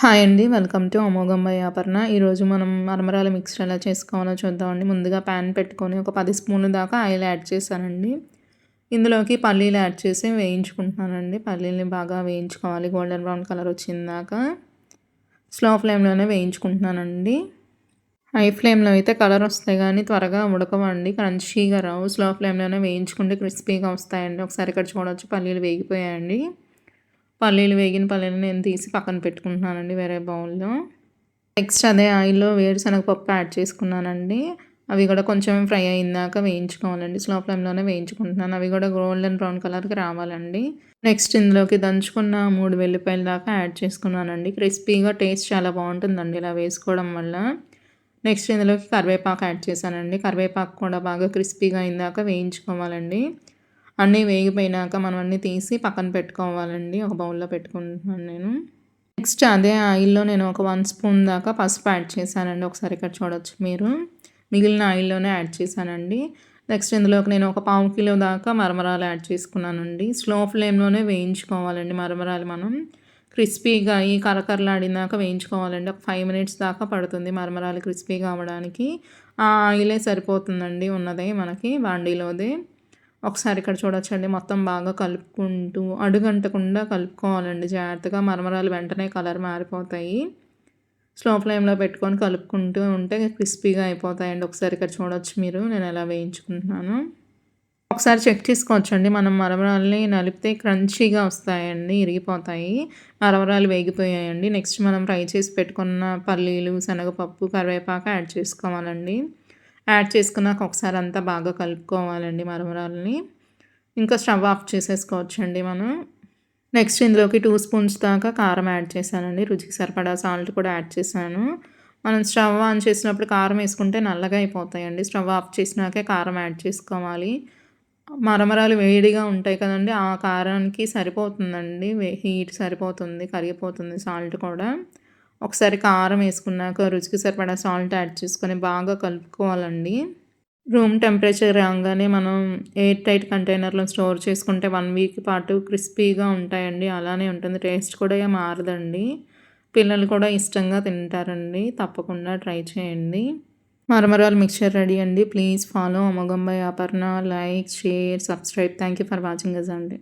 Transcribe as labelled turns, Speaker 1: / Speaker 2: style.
Speaker 1: Hi అండి. Welcome to అమోఘంబ ఆపర్ణ. ఈరోజు మనం మరమరాల మిక్సర్ ఎలా చేసుకోవాలో చూద్దామండి. ముందుగా ప్యాన్ పెట్టుకొని ఒక పది స్పూన్ల దాకా ఆయిల్ యాడ్ చేశానండి. ఇందులోకి పల్లీలు యాడ్ చేసి వేయించుకుంటున్నానండి. పల్లీలని బాగా వేయించుకోవాలి. గోల్డెన్ బ్రౌన్ కలర్ వచ్చిందాక స్లో ఫ్లేమ్లోనే వేయించుకుంటున్నానండి. హై ఫ్లేమ్లో అయితే కలర్ వస్తాయి కానీ త్వరగా ఉడకవండి. క్రంచీగా రావు. స్లో ఫ్లేమ్లోనే వేయించుకుంటే క్రిస్పీగా వస్తాయండి. ఒకసారి ఇక్కడ చూడవచ్చు పల్లీలు వేగిపోయాయండి. పల్లీలు వేగిన పల్లీలు నేను తీసి పక్కన పెట్టుకుంటున్నానండి వేరే బౌల్లో. నెక్స్ట్ అదే ఆయిల్లో వేరుశనగపప్పు యాడ్ చేసుకున్నానండి. అవి కూడా కొంచెం ఫ్రై అయిందాక వేయించుకోవాలండి. స్లో ఫ్లేమ్లోనే వేయించుకుంటున్నాను. అవి కూడా గోల్డెన్ బ్రౌన్ కలర్కి రావాలండి. నెక్స్ట్ ఇందులోకి దంచుకున్న మూడు వెల్లిపాయల దాకా యాడ్ చేసుకున్నానండి. క్రిస్పీగా టేస్ట్ చాలా బాగుంటుందండి ఇలా వేసుకోవడం వల్ల. నెక్స్ట్ ఇందులోకి కరివేపాకు యాడ్ చేశానండి. కరివేపాకు కూడా బాగా క్రిస్పీగా అయిందాక వేయించుకోవాలండి. అన్నీ వేగిపోయినాక మనం అన్నీ తీసి పక్కన పెట్టుకోవాలండి. ఒక బౌల్లో పెట్టుకుంటున్నాను నేను. నెక్స్ట్ అదే ఆయిల్లో నేను ఒక వన్ స్పూన్ దాకా పసుపు యాడ్ చేశానండి. ఒకసారి ఇక్కడ చూడొచ్చు మీరు. మిగిలిన ఆయిల్లోనే యాడ్ చేశానండి. నెక్స్ట్ ఇందులోకి నేను ఒక పావు కిలో దాకా మరమరాలు యాడ్ చేసుకున్నానండి. స్లో ఫ్లేమ్లోనే వేయించుకోవాలండి మరమరాలు మనం. క్రిస్పీగా ఈ కరకరలాడినాక వేయించుకోవాలండి. ఒక ఫైవ్ మినిట్స్ దాకా పడుతుంది మరమరాలు క్రిస్పీగా అవ్వడానికి. ఆ ఆయిలే సరిపోతుందండి ఉన్నదే మనకి బాండీలోదే. ఒకసారి ఇక్కడ చూడొచ్చండి. మొత్తం బాగా కలుపుకుంటూ అడుగంటకుండా కలుపుకోవాలండి. జాగ్రత్తగా మరమరాలు వెంటనే కలర్ మారిపోతాయి. స్లో ఫ్లేమ్లో పెట్టుకొని కలుపుకుంటూ ఉంటే క్రిస్పీగా అయిపోతాయండి. ఒకసారి ఇక్కడ చూడొచ్చు మీరు. నేను ఎలా వేయించుకుంటున్నాను. ఒకసారి చెక్ చేసుకోవచ్చండి. మనం మరమరాలని నలిపితే క్రంచీగా వస్తాయండి. ఇరిగిపోతాయి. మరమరాలు వేగిపోయాయండి. నెక్స్ట్ మనం ఫ్రై చేసి పెట్టుకున్న పల్లీలు శనగపప్పు కరివేపాకు యాడ్ చేసుకోవాలండి. యాడ్ చేసుకున్నాక ఒకసారి అంతా బాగా కలుపుకోవాలండి మరమరాలని. ఇంకా స్టవ్ ఆఫ్ చేసేసుకోవచ్చండి మనం. నెక్స్ట్ ఇందులోకి టూ స్పూన్స్ దాకా కారం యాడ్ చేశానండి. రుచికి సరిపడా సాల్ట్ కూడా యాడ్ చేశాను. మనం స్టవ్ ఆన్ చేసినప్పుడు కారం వేసుకుంటే నల్లగా అయిపోతాయండి. స్టవ్ ఆఫ్ చేసినాకే కారం యాడ్ చేసుకోవాలి. మరమరాలు వేడిగా ఉంటాయి కదండి ఆ కారానికి సరిపోతుందండి. హీట్ సరిపోతుంది కరిగిపోతుంది సాల్ట్ కూడా. ఒకసారి కారం వేసుకున్నాక రుచికి సరిపడా సాల్ట్ యాడ్ చేసుకొని బాగా కలుపుకోవాలండి. రూమ్ టెంపరేచర్ రాగానే మనం ఎయిర్ టైట్ కంటైనర్లో స్టోర్ చేసుకుంటే వన్ వీక్ పాటు క్రిస్పీగా ఉంటాయండి. అలానే ఉంటుంది. టేస్ట్ కూడా మారదండి. పిల్లలు కూడా ఇష్టంగా తింటారండి. తప్పకుండా ట్రై చేయండి. మరమరాలు మిక్చర్ రెడీ అండి. Please follow అమోఘంబై Aparna. Like share subscribe thank you for watching us అండి.